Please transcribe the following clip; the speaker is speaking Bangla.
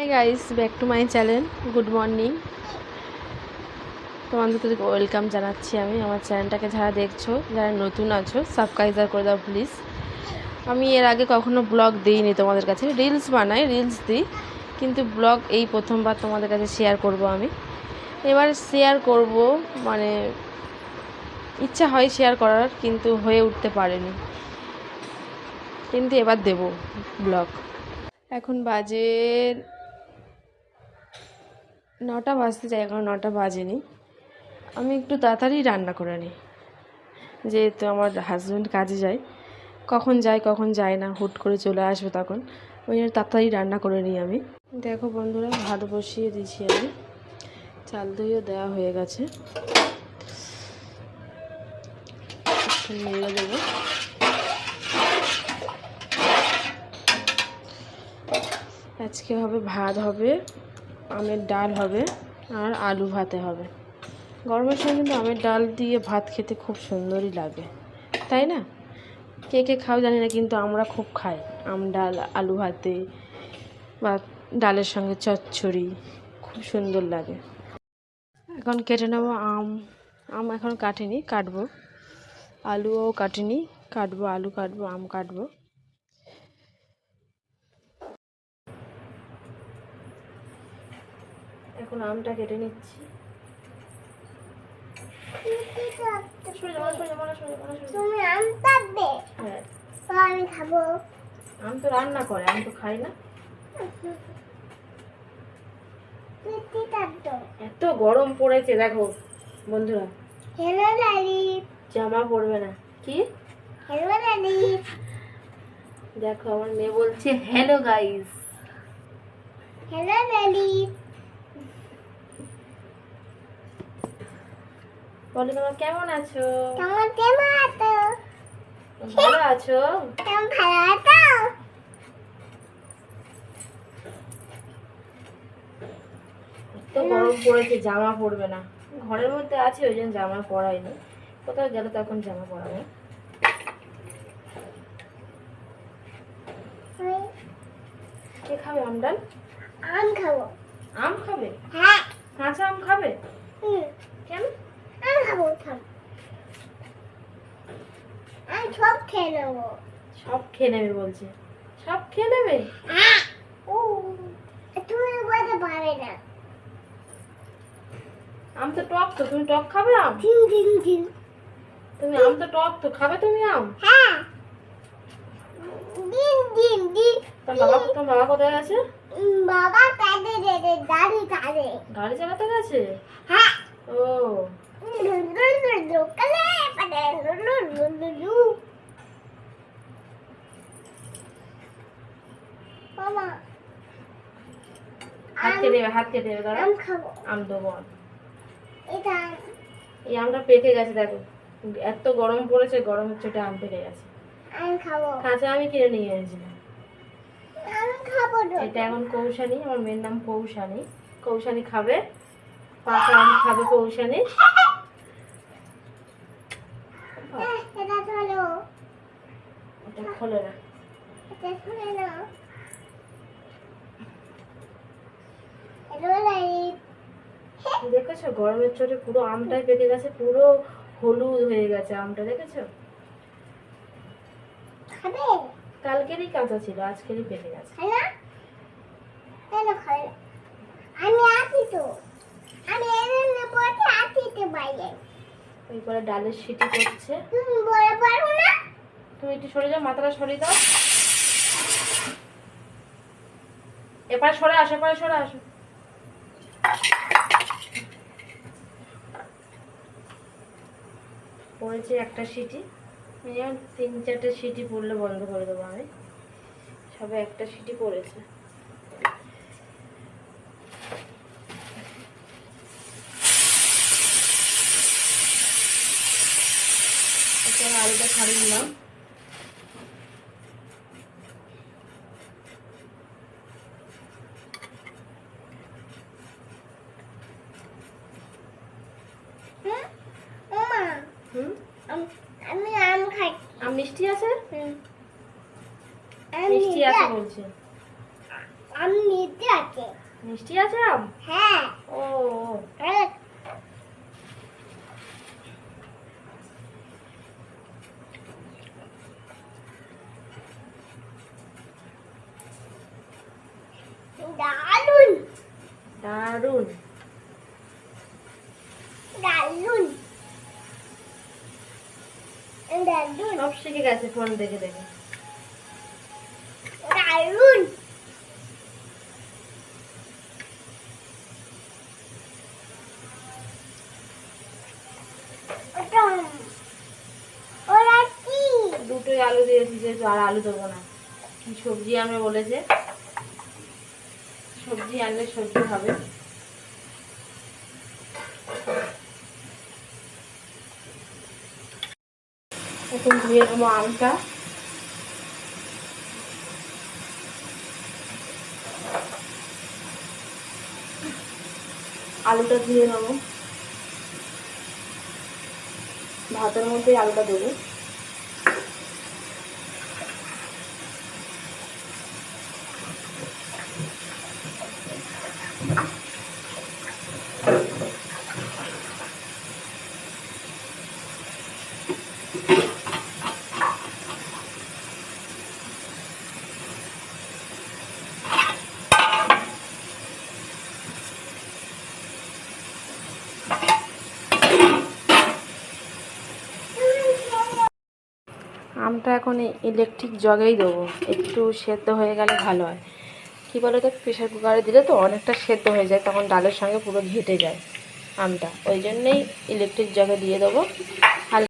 Hi guys back to my channel good morning তোমাদেরকে ওয়েলকাম জানাচ্ছি আমি। আমার চ্যানেলটাকে যারা দেখছ, যারা নতুন আছো সাবস্ক্রাইবার করে দাও প্লিজ আমি এর আগে কখনো ব্লগ দিইনি তোমাদের কাছে। রিলস বানাই রিলস দিই, কিন্তু ব্লগ এই প্রথমবার তোমাদের কাছে শেয়ার করব আমি। এবার শেয়ার করব মানে ইচ্ছা হয় শেয়ার করার, কিন্তু হয়ে উঠতে পারেনি। কিন্তু এবার দেব ব্লগ এখন বাজে নটা বাজতে যায়, এখন নটা বাজেনি। আমি একটু তাড়াতাড়ি রান্না করে নিই যেহেতু আমার হাজব্যান্ড কাজে যায়, কখন যায় কখন যায় না, হুট করে চলে আসবে তখন। ওই জন্য তাড়াতাড়ি রান্না করে নিই আমি। দেখো বন্ধুরা, ভাত বসিয়ে দিয়েছি আমি। চাল দইও দেওয়া হয়ে গেছে। দেবো। আজকে হবে ভাত হবে আমের ডাল হবে আর আলু ভাতে হবে। গরমের সময় কিন্তু আমের ডাল দিয়ে ভাত খেতে খুব সুন্দরই লাগে, তাই না? কে কে খাও জানি না, কিন্তু আমরা খুব খাই আম ডাল, আলু ভাতে বা ডালের সঙ্গে চচ্চড়ি, খুব সুন্দর লাগে। এখন কেটে নেব আম। আম এখন কাটিনি, কাটবো। আলুও কাটিনি, কাটবো, আলু কাটবো, আম কাটবো। এখন আমটা কেটে নিচ্ছি। আম হ্যাঁ। তো আমি খাব। আম তো রান্না করে আমি তো খাই না। এত গরম পড়েছে দেখো বন্ধুরা। হ্যালো লালি। জামা পরবে না। কি? হ্যালো লালি। দেখো আমার মেয়ে বলছে হ্যালো গাইস। হ্যালো লালি। বলে তোমরা কেমন আছো? তোমার কেমন আছো? ভালো আছো? তুমি ভালো আছো এত গরম পড়েছে জামা পরবে না। ঘরের মধ্যে আছে ওই জন্য জামা পরাইনি। কোথাও গেলে তখন জামা পরাবে। কে খাবে আম ডাল আম খাব। আম খাবে? হ্যাঁ। কাঁচা আম খাবে? হুম কেন আম খাব খাম আমি সব খেয়ে নেব সব খেয়ে নেবে বলছে সব খেয়ে নেবে হ্যাঁ ও তুমি বলতে পারবে না আম তো টক তো তুমি টক খাবে আম তুমি আম তো টক তো খাবে তুমি আম হ্যাঁ দিন দিন দিন তোমার বাবা তোমার বাবা কোথায় গেছে বাবা কাঁদে দেবে দাদি কাঁদে গাড়ি চালাতে গেছে হ্যাঁ ও দোকানে হাত কেটে দেবে হাত কেটে দেবে দাঁড়া আম দেবো এই আমটা পেকে গেছে দেখো। এত গরম পড়েছে গরমের চোটে আম পেকে গেছে। কাঁচা আমি কিনে নিয়ে তো। এটা এখন কৌশানি আমার মেয়ের নাম কৌশানি। কৌশানি খাবে পাকা আম খাবে কৌশানি। এটা খোলে। না এটা লাইট দেখেছ? গরমের চোটে পুরো আমটাই পেকে গেছে পুরো হলুদ হয়ে গেছে আমটা দেখেছ? কালকেরই কাঁচা ছিল আজকেরই পেকে গেছে। খাই না? খাই আমি আছি তো। আমি এনে পড়তে আছি তো বাইরে। এরপরে ডালের সিটি করছে। তুমি বলে পারো না? তুমি একটু সরে যাও মাথাটা সরিয়ে দাও। এপারে সরে আসো এপারে সরে আসো। পড়েছে একটা সিটি। মিনিমাম তিন চারটে সিটি পড়লে বন্ধ করে দেবো আমি। সবে একটা সিটি পড়েছে। আলুটা ছাড়িয়ে নিলাম হুম ওমা হুম আম- আমি আম খাই আম মিষ্টি আছে? হুম। আম মিষ্টি নিতে আছে আছে। বলছে। আম নিতে আছে। মিষ্টি আছে আম? হ্যাঁ। ও এই, দারুণ দারুণ। দারুণ দারুণ সব শিখে গেছে ফোন দেখে দেখে। দারুণ দুটোই আলু দিয়েছি যেহেতু আর আলু দেবো না। কি সবজি আনবে বলেছে? সবজি আনলে সবজি হবে। এখন ধুয়ে নেব আমটা। আলুটা ধুয়ে নেব। ভাতের মধ্যে আলুটা দেবো। আমটা এখন ইলেকট্রিক জগেই দেবো। একটু সেদ্ধ হয়ে গেলে ভালো হয়। কী বলো তো প্রেশার কুকারে দিলে তো অনেকটা সেদ্ধ হয়ে যায়, তখন ডালের সঙ্গে পুরো ঘেটে যায় আমটা। ওই জন্যেই ইলেকট্রিক জগে দিয়ে দেবো।